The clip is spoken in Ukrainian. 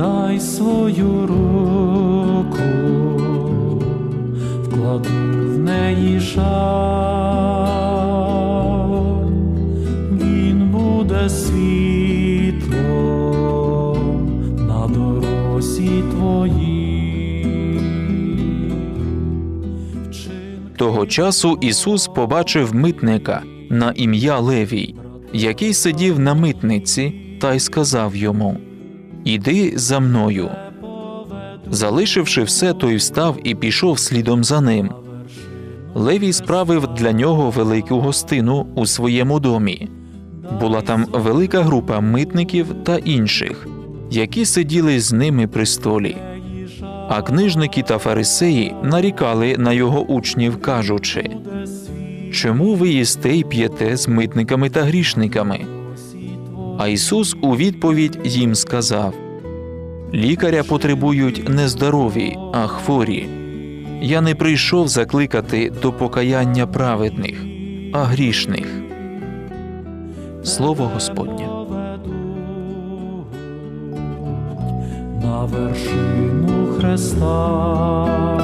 дай свою руку, вкладу в неї жаль, він буде світлом на дорозі твоїй. Того часу Ісус побачив митника на ім'я Левій, який сидів на митниці, та й сказав йому: Іди за мною. Залишивши все, той встав і пішов слідом за ним. Левій справив для нього велику гостину у своєму домі. Була там велика група митників та інших, які сиділи з ними при столі. А книжники та фарисеї нарікали на його учнів, кажучи: Чому ви їсте й п'єте з митниками та грішниками? А Ісус у відповідь їм сказав: Лікаря потребують не здорові, а хворі. Я не прийшов закликати до покаяння праведних, а грішних. Слово Господнє. на вершину Христа.